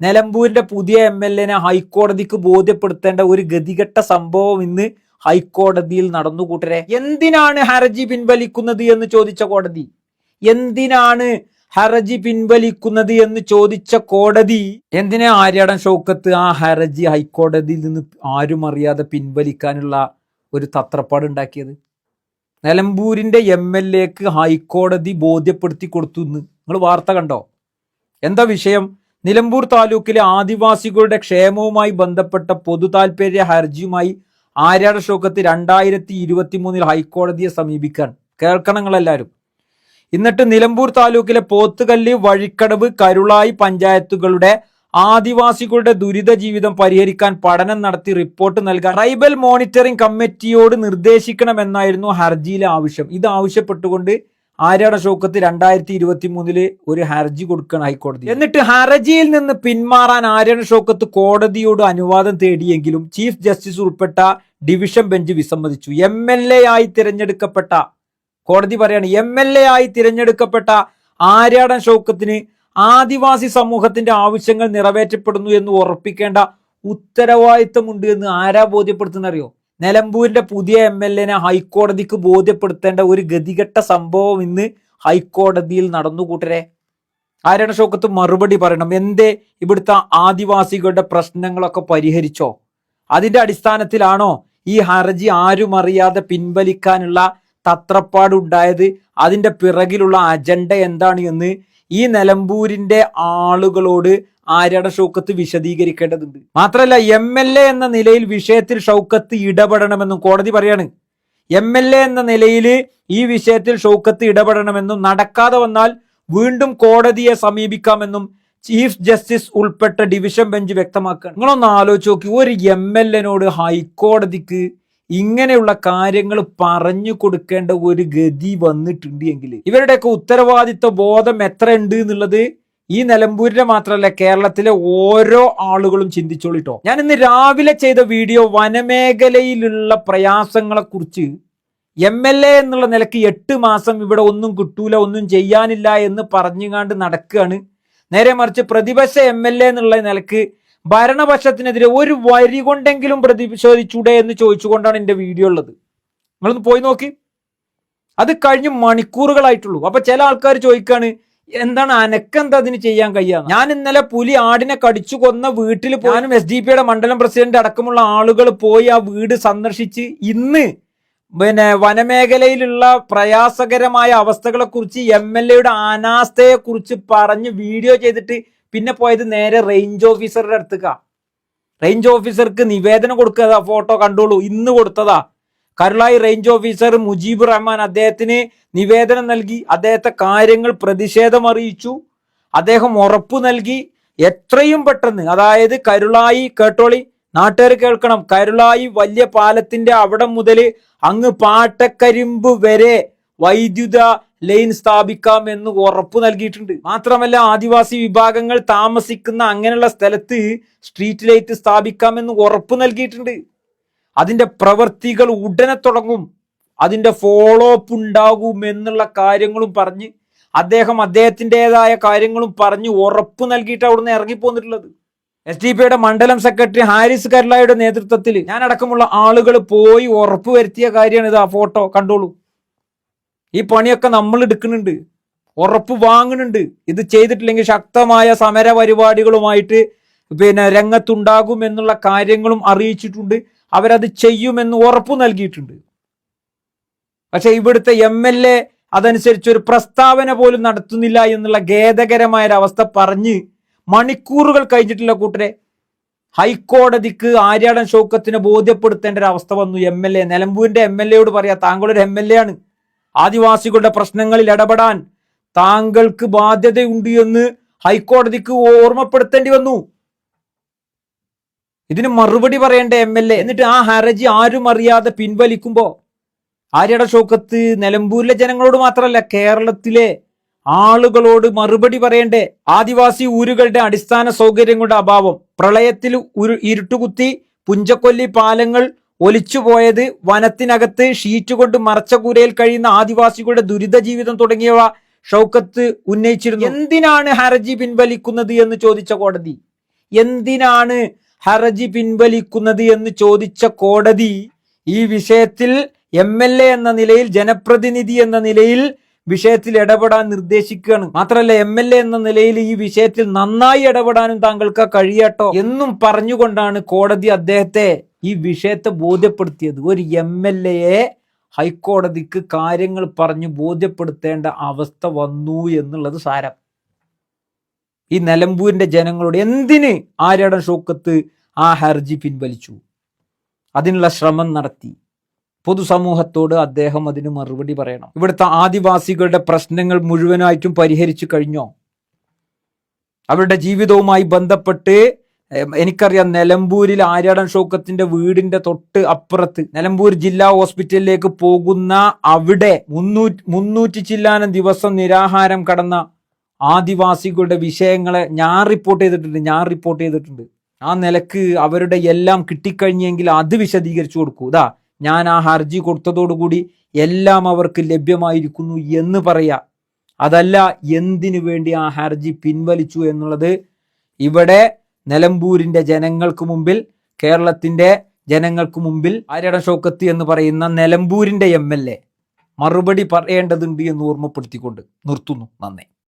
നിലമ്പൂരിന്റെ പുതിയ M L എനെ ഹൈക്കോടതിക്ക് ബോധ്യപ്പെടുത്തേണ്ട ഒരു ഗതികെട്ട സംഭവം ഇന്ന് ഹൈക്കോടതിയിൽ നടന്നു കൂട്ടരെ എന്തിനാണ് ഹർജി പിൻവലിക്കുന്നത് എന്ന് ചോദിച്ച കോടതി? എന്തിനാണ് ഹർജി പിൻവലിക്കുന്നത് എന്ന് ചോദിച്ച കോടതി? എന്തിനാ ആര്യാടൻ ഷൗക്കത്ത് ആ ഹർജി ഹൈക്കോടതിയിൽ നിന്ന് ആരും അറിയാതെ പിൻവലിക്കാനുള്ള ഒരു തത്രപ്പാട് ഉണ്ടാക്കിയത്? നിലമ്പൂരിന്റെ എം എൽ എക്ക് ഹൈക്കോടതി ബോധ്യപ്പെടുത്തി കൊടുത്തു നിങ്ങൾ വാർത്ത കണ്ടോ? എന്താ വിഷയം? നിലമ്പൂർ താലൂക്കിലെ ആദിവാസികളുടെ ക്ഷേമവുമായി ബന്ധപ്പെട്ട പൊതു താൽപര്യ ഹർജിയുമായി ആര്യാട ഷോക്കത്ത് രണ്ടായിരത്തി ഇരുപത്തി മൂന്നിൽ ഹൈക്കോടതിയെ സമീപിക്കാൻ. കേൾക്കണങ്ങളെല്ലാവരും. എന്നിട്ട് നിലമ്പൂർ താലൂക്കിലെ പോത്തുകല്ല് വഴിക്കടവ് കരുളായി പഞ്ചായത്തുകളുടെ ആദിവാസികളുടെ ദുരിത ജീവിതം പരിഹരിക്കാൻ പഠനം നടത്തി റിപ്പോർട്ട് നൽകാൻ ട്രൈബൽ മോണിറ്ററിംഗ് കമ്മിറ്റിയോട് നിർദ്ദേശിക്കണമെന്നായിരുന്നു ഹർജിയിലെ ആവശ്യം. ഇത് ആവശ്യപ്പെട്ടുകൊണ്ട് ആര്യാട ഷോക്കത്ത് രണ്ടായിരത്തി ഇരുപത്തി മൂന്നിൽ ഒരു ഹർജി കൊടുക്കണം ഹൈക്കോടതി. എന്നിട്ട് ഹർജിയിൽ നിന്ന് പിന്മാറാൻ ആര്യാട ഷോക്കത്ത് കോടതിയോട് അനുവാദം തേടിയെങ്കിലും ചീഫ് ജസ്റ്റിസ് ഉൾപ്പെട്ട ഡിവിഷൻ ബെഞ്ച് വിസമ്മതിച്ചു. എം എൽ എ ആയി തിരഞ്ഞെടുക്കപ്പെട്ട കോടതി പറയാണ് എം എൽ എ ആയി തിരഞ്ഞെടുക്കപ്പെട്ട ആര്യാടൻ ഷൗക്കത്തിന് ആദിവാസി സമൂഹത്തിന്റെ ആവശ്യങ്ങൾ നിറവേറ്റപ്പെടുന്നു എന്ന് ഉറപ്പിക്കേണ്ട ഉത്തരവാദിത്തമുണ്ട് എന്ന് ആരാ ബോധ്യപ്പെടുത്തുന്ന അറിയോ നിലമ്പൂരിന്റെ പുതിയ എം എൽ എനെ ഹൈക്കോടതിക്ക് ബോധ്യപ്പെടുത്തേണ്ട ഒരു ഗതികെട്ട സംഭവം ഇന്ന് ഹൈക്കോടതിയിൽ നടന്നു കൂട്ടരെ ആരാണ് ഷോക്കത്ത് മറുപടി പറയണം. എന്തേ ഇവിടുത്തെ ആദിവാസികളുടെ പ്രശ്നങ്ങളൊക്കെ പരിഹരിച്ചോ? അതിന്റെ അടിസ്ഥാനത്തിലാണോ ഈ ഹർജി ആരും അറിയാതെ പിൻവലിക്കാനുള്ള തത്രപ്പാടുണ്ടായത്? അതിന്റെ പിറകിലുള്ള അജണ്ട എന്താണ് എന്ന് ഈ നിലമ്പൂരിന്റെ ആളുകളോട് ആര്യാട ഷൗക്കത്ത് വിശദീകരിക്കേണ്ടതുണ്ട്. മാത്രമല്ല എം എൽ എ എന്ന നിലയിൽ വിഷയത്തിൽ ഷൗക്കത്ത് ഇടപെടണമെന്നും കോടതി പറയാണ്. എം എൽ എ എന്ന നിലയിൽ ഈ വിഷയത്തിൽ ഷൗക്കത്ത് ഇടപെടണമെന്നും നടക്കാതെ വന്നാൽ വീണ്ടും കോടതിയെ സമീപിക്കാമെന്നും ചീഫ് ജസ്റ്റിസ് ഉൾപ്പെട്ട ഡിവിഷൻ ബെഞ്ച് വ്യക്തമാക്കുകയാണ് നിങ്ങളൊന്ന് ആലോചിച്ച് നോക്കി ഒരു എം എൽ എനോട് ഹൈക്കോടതിക്ക് ഇങ്ങനെയുള്ള കാര്യങ്ങൾ പറഞ്ഞു കൊടുക്കേണ്ട ഒരു ഗതി വന്നിട്ടുണ്ട് എങ്കിൽ ഇവരുടെയൊക്കെ ഉത്തരവാദിത്വ ബോധം എത്ര ഉണ്ട് എന്നുള്ളത് ഈ നിലമ്പൂരിനെ മാത്രമല്ല കേരളത്തിലെ ഓരോ ആളുകളും ചിന്തിച്ചോളിട്ടോ. ഞാൻ ഇന്ന് രാവിലെ ചെയ്ത വീഡിയോ വനമേഖലയിലുള്ള പ്രയാസങ്ങളെ കുറിച്ച് എം എൽ എ എന്നുള്ള നിലയ്ക്ക് എട്ട് മാസം ഇവിടെ ഒന്നും കിട്ടൂല ഒന്നും ചെയ്യാനില്ല എന്ന് പറഞ്ഞുകാണ്ട് നടക്കുകയാണ്. നേരെ മറിച്ച് പ്രതിപക്ഷ എം എൽ എ എന്നുള്ള നിലയ്ക്ക് ഭരണപക്ഷത്തിനെതിരെ ഒരു വരി കൊണ്ടെങ്കിലും പ്രതിഷേധിച്ചൂടെ എന്ന് ചോദിച്ചുകൊണ്ടാണ് എന്റെ വീഡിയോ ഉള്ളത്. നിങ്ങളൊന്ന് പോയി നോക്കി. അത് കഴിഞ്ഞ് മണിക്കൂറുകളായിട്ടുള്ളൂ. അപ്പൊ ചില ആൾക്കാർ ചോദിക്കാണ് എന്താണ് അനക്കെന്താ അതിന് ചെയ്യാൻ കഴിയാ? ഞാൻ ഇന്നലെ പുലി ആടിനെ കടിച്ചു കൊന്ന വീട്ടിൽ പോകാനും എസ് ഡി പിയുടെ മണ്ഡലം പ്രസിഡന്റ് അടക്കമുള്ള ആളുകൾ പോയി ആ വീട് സന്ദർശിച്ച് ഇന്ന് പിന്നെ വനമേഖലയിലുള്ള പ്രയാസകരമായ അവസ്ഥകളെ കുറിച്ച് എം എൽ എയുടെ അനാസ്ഥയെ കുറിച്ച് പറഞ്ഞ് വീഡിയോ ചെയ്തിട്ട് പിന്നെ പോയത് നേരെ റേഞ്ച് ഓഫീസറുടെ അടുത്തേക്കാ. റേഞ്ച് ഓഫീസർക്ക് നിവേദനം കൊടുക്കുക ഫോട്ടോ കണ്ടോളൂ. ഇന്ന് കൊടുത്തതാ. കരുളായി റേഞ്ച് ഓഫീസർ മുജീബ് റഹ്മാൻ അദ്ദേഹത്തിന് നിവേദനം നൽകി. അദ്ദേഹത്തെ കാര്യങ്ങൾ പ്രതിഷേധം അറിയിച്ചു. അദ്ദേഹം ഉറപ്പു നൽകി. എത്രയും പെട്ടെന്ന് അതായത് കരുളായി കേട്ടോളി നാട്ടുകാർ കേൾക്കണം. കരുളായി വലിയ പാലത്തിന്റെ അവിടെ മുതൽ അങ്ങ് പാട്ടക്കരിമ്പ് വരെ വൈദ്യുത ലൈൻ സ്ഥാപിക്കാം എന്ന് ഉറപ്പു നൽകിയിട്ടുണ്ട്. മാത്രമല്ല ആദിവാസി വിഭാഗങ്ങൾ താമസിക്കുന്ന അങ്ങനെയുള്ള സ്ഥലത്ത് സ്ട്രീറ്റ് ലൈറ്റ് സ്ഥാപിക്കാമെന്ന് ഉറപ്പു നൽകിയിട്ടുണ്ട്. അതിന്റെ പ്രവൃത്തികൾ ഉടനെ തുടങ്ങും. അതിന്റെ ഫോളോ അപ്പ് ഉണ്ടാകും എന്നുള്ള കാര്യങ്ങളും പറഞ്ഞ് അദ്ദേഹം അദ്ദേഹത്തിന്റെതായ കാര്യങ്ങളും പറഞ്ഞ് ഉറപ്പ് നൽകിയിട്ട് അവിടുന്ന് ഇറങ്ങിപ്പോന്നിട്ടുള്ളത്. എസ് ഡി പിയുടെ മണ്ഡലം സെക്രട്ടറി ഹാരിസ് കർലായുടെ നേതൃത്വത്തിൽ ഞാനടക്കമുള്ള ആളുകൾ പോയി ഉറപ്പ് വരുത്തിയ കാര്യമാണ് ഇത്. ആ ഫോട്ടോ കണ്ടോളൂ. ഈ പണിയൊക്കെ നമ്മൾ എടുക്കുന്നുണ്ട്. ഉറപ്പ് വാങ്ങുന്നുണ്ട്. ഇത് ചെയ്തിട്ടില്ലെങ്കിൽ ശക്തമായ സമര പരിപാടികളുമായിട്ട് പിന്നെ രംഗത്തുണ്ടാകും എന്നുള്ള കാര്യങ്ങളും അറിയിച്ചിട്ടുണ്ട്. അവരത് ചെയ്യുമെന്ന് ഉറപ്പ് നൽകിയിട്ടുണ്ട്. പക്ഷെ ഇവിടുത്തെ എം എൽ എ അതനുസരിച്ച് ഒരു പ്രസ്താവന പോലും നടത്തുന്നില്ല എന്നുള്ള ഖേദകരമായ ഒരു അവസ്ഥ പറഞ്ഞ് മണിക്കൂറുകൾ കഴിഞ്ഞിട്ടില്ല കൂട്ടരെ. ഹൈക്കോടതിക്ക് ആര്യാടൻ ഷൗക്കത്തിനെ ബോധ്യപ്പെടുത്തേണ്ട ഒരു അവസ്ഥ വന്നു എം എൽ എ. നിലമ്പൂരിന്റെ എം എൽ എയോട് പറയാ താങ്കളൊരു എം എൽ എ ആണ്. ആദിവാസികളുടെ പ്രശ്നങ്ങളിൽ ഇടപെടാൻ താങ്കൾക്ക് ബാധ്യതയുണ്ട് എന്ന് ഹൈക്കോടതിക്ക് ഓർമ്മപ്പെടുത്തേണ്ടി വന്നു. ഇതിന് മറുപടി പറയേണ്ട എം എൽ എ എന്നിട്ട് ആ ഹർജി ആരും അറിയാതെ പിൻവലിക്കുമ്പോ ആര്യട ഷോക്കത്ത് നിലമ്പൂരിലെ ജനങ്ങളോട് മാത്രമല്ല കേരളത്തിലെ ആളുകളോട് മറുപടി പറയേണ്ടേ ആദിവാസി ഊരുകളുടെ അടിസ്ഥാന സൗകര്യങ്ങളുടെ അഭാവം. പ്രളയത്തിൽ ഇരുട്ടുകുത്തി പുഞ്ചക്കൊല്ലി പാലങ്ങൾ ഒലിച്ചുപോയത് വനത്തിനകത്ത് ഷീറ്റ് കൊണ്ട് മറച്ച കൂരയിൽ കഴിയുന്ന ആദിവാസികളുടെ ദുരിത ജീവിതം തുടങ്ങിയവ ഷൗക്കത്ത് ഉന്നയിച്ചിരുന്നു. എന്തിനാണ് ഹർജി പിൻവലിക്കുന്നത് എന്ന് ചോദിച്ച കോടതി? എന്തിനാണ് ഹർജി പിൻവലിക്കുന്നത് എന്ന് ചോദിച്ച കോടതി ഈ വിഷയത്തിൽ എം എന്ന നിലയിൽ ജനപ്രതിനിധി എന്ന നിലയിൽ വിഷയത്തിൽ ഇടപെടാൻ നിർദ്ദേശിക്കുകയാണ്. മാത്രമല്ല എം എൽ എ എന്ന നിലയിൽ ഈ വിഷയത്തിൽ നന്നായി ഇടപെടാനും താങ്കൾക്ക് കഴിയട്ടോ എന്നും പറഞ്ഞുകൊണ്ടാണ് കോടതി അദ്ദേഹത്തെ ഈ വിഷയത്തെ ബോധ്യപ്പെടുത്തിയത്. ഒരു എം എൽ എയെ ഹൈക്കോടതിക്ക് കാര്യങ്ങൾ പറഞ്ഞു ബോധ്യപ്പെടുത്തേണ്ട അവസ്ഥ വന്നു എന്നുള്ളത് സാരം. ഈ നിലമ്പൂരിന്റെ ജനങ്ങളോട് എന്തിന് ആര്യടൻ ഷോക്കത്ത് ആ ഹർജി പിൻവലിച്ചു? അതിനുള്ള ശ്രമം നടത്തി. പൊതുസമൂഹത്തോട് അദ്ദേഹം അതിന് മറുപടി പറയണം. ഇവിടുത്തെ ആദിവാസികളുടെ പ്രശ്നങ്ങൾ മുഴുവനായിട്ടും പരിഹരിച്ചു കഴിഞ്ഞോ? അവരുടെ ജീവിതവുമായി ബന്ധപ്പെട്ട് എനിക്കറിയാം നിലമ്പൂരിൽ ആര്യാടൻ ഷോക്കത്തിന്റെ വീടിന്റെ തൊട്ട് അപ്പുറത്ത് നിലമ്പൂർ ജില്ലാ ഹോസ്പിറ്റലിലേക്ക് പോകുന്ന അവിടെ മുന്നൂറ്റി മുന്നൂറ്റി ചില്ലാനം ദിവസം നിരാഹാരം കടന്ന ആദിവാസികളുടെ വിഷയങ്ങളെ ഞാൻ റിപ്പോർട്ട് ചെയ്തിട്ടുണ്ട് ഞാൻ റിപ്പോർട്ട് ചെയ്തിട്ടുണ്ട്. ആ നിലയ്ക്ക് അവരുടെ എല്ലാം കിട്ടിക്കഴിഞ്ഞെങ്കിൽ അത് വിശദീകരിച്ചു കൊടുക്കൂ. ഇതാ ഞാൻ ആ ഹർജി കൊടുത്തതോടുകൂടി എല്ലാം അവർക്ക് ലഭ്യമായിരിക്കുന്നു എന്ന് പറയാ. അതല്ല എന്തിനു വേണ്ടി ആ ഹർജി പിൻവലിച്ചു എന്നുള്ളത്? ഇവിടെ നിലമ്പൂരിന്റെ ജനങ്ങൾക്ക് മുമ്പിൽ കേരളത്തിന്റെ ജനങ്ങൾക്ക് മുമ്പിൽ ആര്യട ഷോക്കത്ത് എന്ന് പറയുന്ന എൽ എ മറുപടി പറയേണ്ടതുണ്ട് എന്ന് ഓർമ്മപ്പെടുത്തിക്കൊണ്ട് നിർത്തുന്നു. നന്ദി.